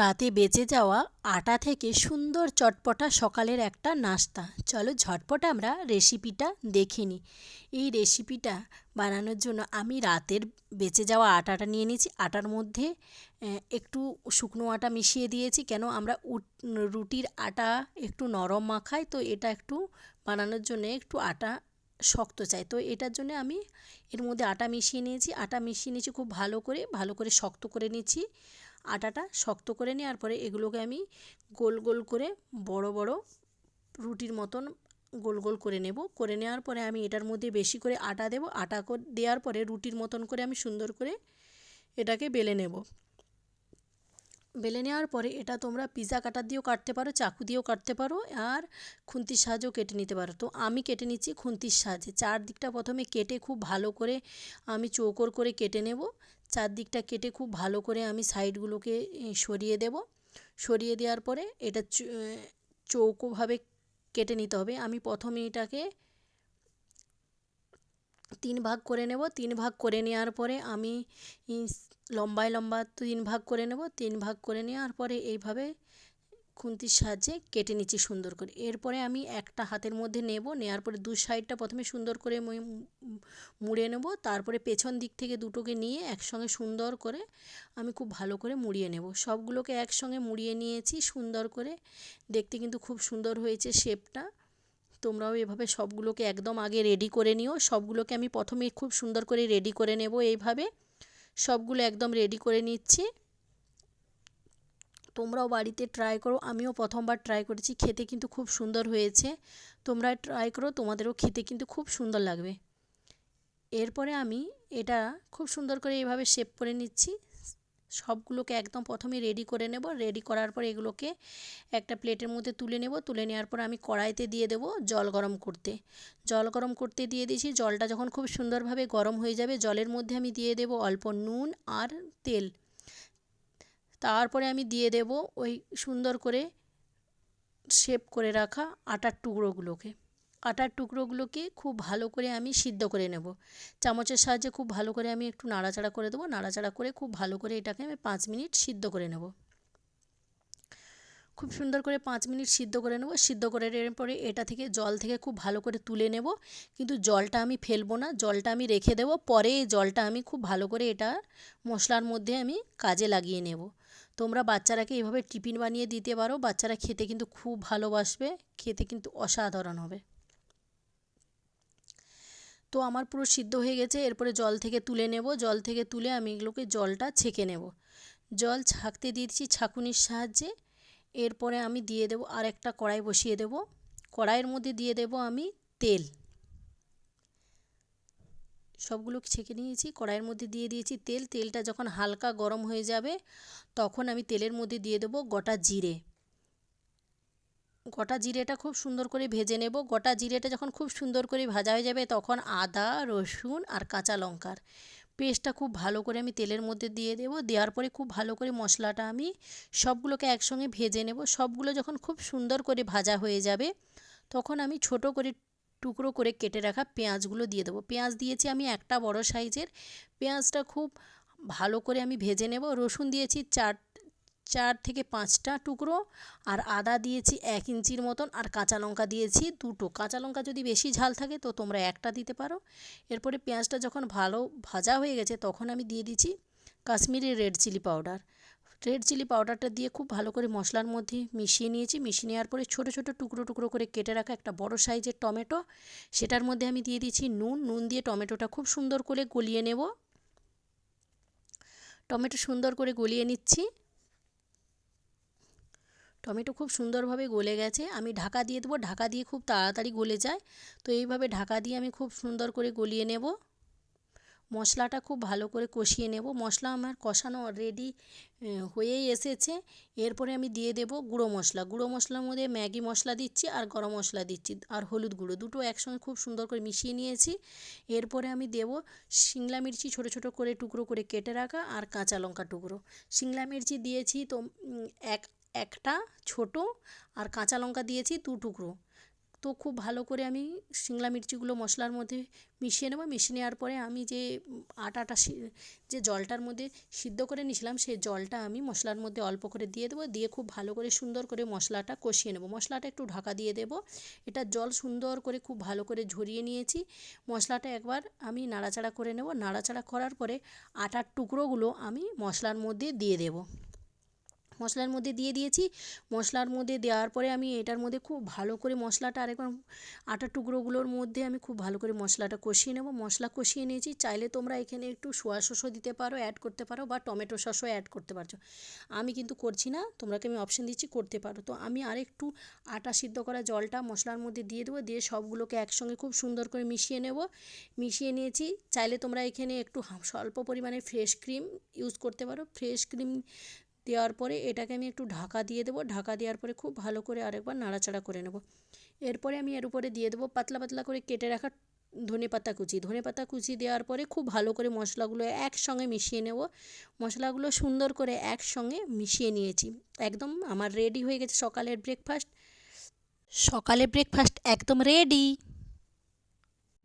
রাতে বেঁচে যাওয়া আটা থেকে সুন্দর চটপটা সকালের একটা নাস্তা। চলো ঝটপট আমরা রেসিপিটা দেখে নিই এই রেসিপিটা বানানোর জন্য আমি রাতের বেঁচে যাওয়া আটাটা নিয়ে নিয়েছি। আটার মধ্যে একটু শুকনো আটা মিশিয়ে দিয়েছি। কেন আমরা রুটির আটা একটু নরম মাখাই তো এটা একটু বানানোর জন্য একটু আটা শক্ত চাই। তো এটার জন্য আমি এর মধ্যে আটা মিশিয়ে নিয়েছি। আটা মিশিয়ে নিয়েছি খুব ভালো করে ভালো করে শক্ত করে নিচ্ছি। আটাটা শক্ত করে নেওয়ার পরে এগুলোকে আমি গোল গোল করে বড় বড় রুটির মতন গোল গোল করে নেব। করে নেওয়ার পরে আমি এটার মধ্যে বেশি করে আটা দেব। আটা দেওয়ার পরে রুটির মতন করে আমি সুন্দর করে এটাকে বেলে নেব। বেলে নেওয়ার পরে এটা তোমরা পিজা কাটার দিয়েও কাটতে পারো, চাকু দিয়েও কাটতে পারো আর খুন্তির সাহায্যেও কেটে নিতে পারো। তো আমি কেটে নিচ্ছি খুন্তির সাহায্যে। চারদিকটা প্রথমে কেটে খুব ভালো করে আমি চৌকোর করে কেটে নেব। চারদিকটা কেটে খুব ভালো করে আমি সাইডগুলোকে সরিয়ে দেব। সরিয়ে দেওয়ার পরে এটা চৌকোভাবে কেটে নিতে হবে। আমি প্রথমে এটাকে তিন ভাগ করে নেব, তিন ভাগ করে নেওয়ার পরে আমি লম্বায় লম্বা তিন ভাগ করে নেব, তিন ভাগ করে নেওয়ার পরে এইভাবে খুন্তির সাহায্যে কেটে নিচ্ছি সুন্দর করে। এরপরে আমি একটা হাতের মধ্যে নেব নেওয়ার পরে দু সাইডটা প্রথমে সুন্দর করে মুড়ে নেব, তারপরে পেছন দিক থেকে দুটোকে নিয়ে একসঙ্গে সুন্দর করে আমি খুব ভালো করে মুড়িয়ে নেব। সবগুলোকে একসঙ্গে মুড়িয়ে নিয়েছি সুন্দর করে, দেখতে কিন্তু খুব সুন্দর হয়েছে শেপটা তোমরাও এভাবে সবগুলোকে একদম আগে রেডি করে নিও। সবগুলোকে আমি প্রথমে খুব সুন্দর করে রেডি করে নেব এইভাবে। সবগুলো একদম রেডি করে নিচ্ছি। তোমরাও বাড়িতে ট্রাই করো। আমিও প্রথমবার ট্রাই করেছি। খেতে কিন্তু খুব সুন্দর হয়েছে। তোমরা ট্রাই করো, তোমাদেরও খেতে কিন্তু খুব সুন্দর লাগবে। এরপরে আমি এটা খুব সুন্দর করে এইভাবে শেপ করে নিচ্ছি। সবগুলোকে একদম প্রথমে রেডি করে নেব। রেডি করার পর এগুলোকে একটা প্লেটের মধ্যে তুলে নেব। তুলে নেওয়ার পর আমি কড়াইতে দিয়ে দেব জল গরম করতে। জল গরম করতে দিয়ে দিয়েছি। জলটা যখন খুব সুন্দরভাবে গরম হয়ে যাবে, জলের মধ্যে আমি দিয়ে দেব অল্প নুন আর তেল। তারপরে আমি দিয়ে দেব ওই সুন্দর করে শেপ করে রাখা আটার টুকরোগুলোকে। আটার টুকরোগুলোকে খুব ভালো করে আমি সিদ্ধ করে নেব। চামচের সাহায্যে খুব ভালো করে আমি একটু নাড়াচাড়া করে দেবো। নাড়াচাড়া করে খুব ভালো করে এটাকে আমি পাঁচ মিনিট সিদ্ধ করে নেব। খুব সুন্দর করে পাঁচ মিনিট সিদ্ধ করে নেব। সিদ্ধ করে নেওয়ার পরে এটা থেকে জল থেকে খুব ভালো করে তুলে নেব। কিন্তু জলটা আমি ফেলব না। জলটা আমি রেখে দেবো। পরে এই জলটা আমি খুব ভালো করে এটা মশলার মধ্যে আমি কাজে লাগিয়ে নেব। তোমরা বাচ্চারাকে এভাবে টিফিন বানিয়ে দিতে পারো। বাচ্চারা খেতে কিন্তু খুব ভালোবাসবে। খেতে কিন্তু অসাধারণ হবে। তো আমার পুরো সিদ্ধ হয়ে গেছে, এরপরে জল থেকে তুলে নেব। জল থেকে তুলে আমি এগুলোকে জলটা ছেঁকে নেব। জল ছাঁকতে দিয়েছি ছাঁকুনির সাহায্যে। এরপরে আমি দিয়ে দেবো আর একটা কড়াই বসিয়ে দেব। কড়াইয়ের মধ্যে দিয়ে দেব আমি তেল। সবগুলো ছেঁকে নিয়েছি, কড়াইয়ের মধ্যে দিয়ে দিয়েছি তেল। তেলটা যখন হালকা গরম হয়ে যাবে, তখন আমি তেলের মধ্যে দিয়ে দেবো গোটা জিরে। গোটা জিরেটা খুব সুন্দর করে ভেজে নেব। গোটা জিরেটা যখন খুব সুন্দর করে ভাজা হয়ে যাবে তখন আদা, রসুন আর কাঁচা লঙ্কার পেস্টটা খুব ভালো করে আমি তেলের মধ্যে দিয়ে দেবো। দেওয়ার পরে খুব ভালো করে মশলাটা আমি সবগুলোকে একসঙ্গে ভেজে নেব। সবগুলো যখন খুব সুন্দর করে ভাজা হয়ে যাবে তখন আমি ছোট করে টুকরো করে কেটে রাখা পেঁয়াজগুলো দিয়ে দেবো। পেঁয়াজ দিয়েছি আমি একটা বড় সাইজের। পেঁয়াজটা খুব ভালো করে আমি ভেজে নেব। রসুন দিয়েছি চার চার থেকে পাঁচটা টুকরো, আর আদা দিয়েছি এক ইঞ্চির মতন, আর কাঁচা লঙ্কা দিয়েছি দুটো। কাঁচা লঙ্কা যদি বেশি ঝাল থাকে, তো তোমরা একটা দিতে পারো। এরপরে পেঁয়াজটা যখন ভালো ভাজা হয়ে গেছে, তখন আমি দিয়ে দিচ্ছি Kashmiri red chilli powder. Red chilli পাউডারটা দিয়ে খুব ভালো করে মশলার মধ্যে মিশিয়ে নিয়েছি। মিশিয়ে নেওয়ার পরে ছোটো ছোটো টুকরো টুকরো করে কেটে রাখা একটা বড় সাইজের টমেটো, সেটার মধ্যে আমি দিয়ে দিচ্ছি নুন। নুন দিয়ে টমেটোটা খুব সুন্দর করে গলিয়ে নেব। টমেটো সুন্দর করে গলিয়ে নিচ্ছি। টমেটো খুব সুন্দরভাবে গলে গেছে। আমি ঢাকা দিয়ে দেবো। ঢাকা দিয়ে খুব তাড়াতাড়ি গলে যায়। তো এইভাবে ঢাকা দিয়ে আমি খুব সুন্দর করে গলিয়ে নেব। মশলাটা খুব ভালো করে কষিয়ে নেব। মশলা আমার কষানো রেডি হয়েই এসেছে। এরপরে আমি দিয়ে দেব গুঁড়ো মশলা। গুঁড়ো মশলার মধ্যে ম্যাগি মশলা দিচ্ছি আর গরম মশলা দিচ্ছি আর হলুদ গুঁড়ো। দুটো একসঙ্গে খুব সুন্দর করে মিশিয়ে নিয়েছি। এরপরে আমি দেব শিমলা মির্চি ছোটো ছোটো করে টুকরো করে কেটে রাখা আর কাঁচা লঙ্কা টুকরো। শিমলা মির্চি দিয়েছি তো এক একটা ছোট আর কাঁচা লঙ্কা দিয়েছি দু টুকরো। তো খুব ভালো করে আমি শিমলা মির্চিগুলো মশলার মধ্যে মিশিয়ে নেব। মিশিয়ে নেওয়ার পরে আমি যে আটাটা যে জলটার মধ্যে সিদ্ধ করে নিয়েছিলাম, সেই জলটা আমি মশলার মধ্যে অল্প করে দিয়ে দেবো। দিয়ে খুব ভালো করে সুন্দর করে মশলাটা কষিয়ে নেব। মশলাটা একটু ঢাকা দিয়ে দেবো। এটা জল সুন্দর করে খুব ভালো করে ঝরিয়ে নিয়েছি। মশলাটা একবার আমি নাড়াচাড়া করে নেব। নাড়াচাড়া করার পরে আটার টুকরোগুলো আমি মশলার মধ্যে দিয়ে দেবো। মশলার মধ্যে দিয়ে দিয়েছি। মশলার মধ্যে দেওয়ার পরে আমি এটার মধ্যে খুব ভালো করে মশলাটা আরেকবার আটার টুকরোগুলোর মধ্যে আমি খুব ভালো করে মশলাটা কষিয়ে নেব। মশলা কষিয়ে নিয়েছি। চাইলে তোমরা এখানে একটু সোয়া সসও দিতে পারো অ্যাড করতে পারো বা টমেটো সসও অ্যাড করতে পারছ। আমি কিন্তু করছি না, তোমরাকে আমি অপশন দিচ্ছি করতে পারো। তো আমি আরেকটু আটা সিদ্ধ করা জলটা মশলার মধ্যে দিয়ে দেবো, দিয়ে সবগুলোকে একসঙ্গে খুব সুন্দর করে মিশিয়ে নেব। মিশিয়ে নিয়েছি। চাইলে তোমরা এখানে একটু স্বল্প পরিমাণে ফ্রেশ ক্রিম ইউজ করতে পারো। ফ্রেশ ক্রিম দেওয়ার পরে এটাকে আমি একটু ঢাকা দিয়ে দেবো। ঢাকা দেওয়ার পরে খুব ভালো করে আরেকবার নাড়াচাড়া করে নেব। এরপরে আমি এর উপরে দিয়ে দেবো পাতলা পাতলা করে কেটে রাখা ধনে পাতা কুচি। ধনে পাতা কুচি দেওয়ার পরে খুব ভালো করে মশলাগুলো একসঙ্গে মিশিয়ে নেব। মশলাগুলো সুন্দর করে একসঙ্গে মিশিয়ে নিয়েছি। একদম আমার রেডি হয়ে গেছে সকালের ব্রেকফাস্ট সকালে ব্রেকফাস্ট একদম রেডি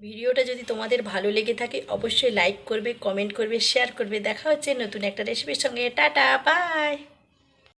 ভিডিওটা যদি তোমাদের ভালো লেগে থাকে, অবশ্যই লাইক করবে কমেন্ট করবে শেয়ার করবে। দেখা হচ্ছে নতুন একটা রেসিপির সঙ্গে। Tata bye